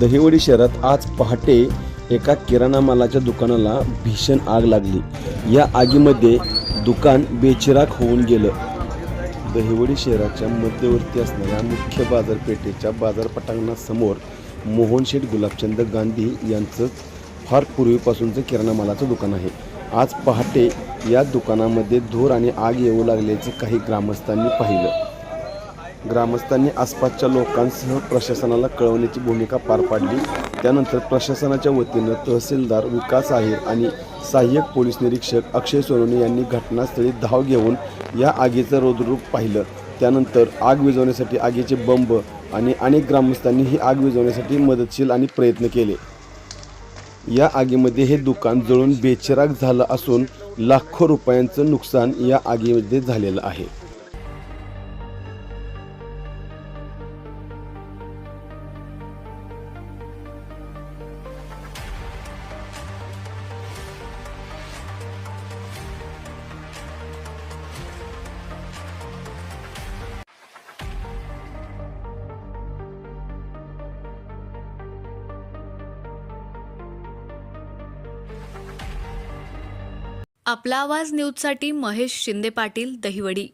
दहिवडी शहरात आज पहाटे एका किराणा मालाच्या दुकानाला भीषण आग लागली. या आगीमध्ये दुकान बेचिराग होऊन गेलं. दहिवडी शहराच्या मध्यवर्ती असणाऱ्या मुख्य बाजारपेठेच्या बाजार पटांगणासमोर मोहनशेठ गुलाबचंद गांधी यांचं फार पूर्वीपासूनचं किराणा मालाचं दुकान आहे. आज पहाटे या दुकानामध्ये धूर आणि आग येऊ लागल्याचे काही ग्रामस्थांनी पाहिलं. ग्रामस्थांनी आसपासच्या लोकांसह प्रशासनाला कळवण्याची भूमिका पार पाडली. त्यानंतर प्रशासनाच्या वतीनं तहसीलदार विकास आहेर आणि सहाय्यक पोलीस निरीक्षक अक्षय सोनवणे यांनी घटनास्थळी धाव घेऊन या आगीचं रोदरूप पाहिलं. त्यानंतर आग विझवण्यासाठी आगीचे बंब आणि अनेक ग्रामस्थांनी ही आग विझवण्यासाठी मदतशील आणि प्रयत्न केले. या आगीमध्ये हे दुकान जळून बेचिराग झालं असून लाखो रुपयांचं नुकसान या आगीमध्ये झालेलं आहे. आपला आवाज न्यूजसाठी महेश शिंदे पाटील दहिवडी.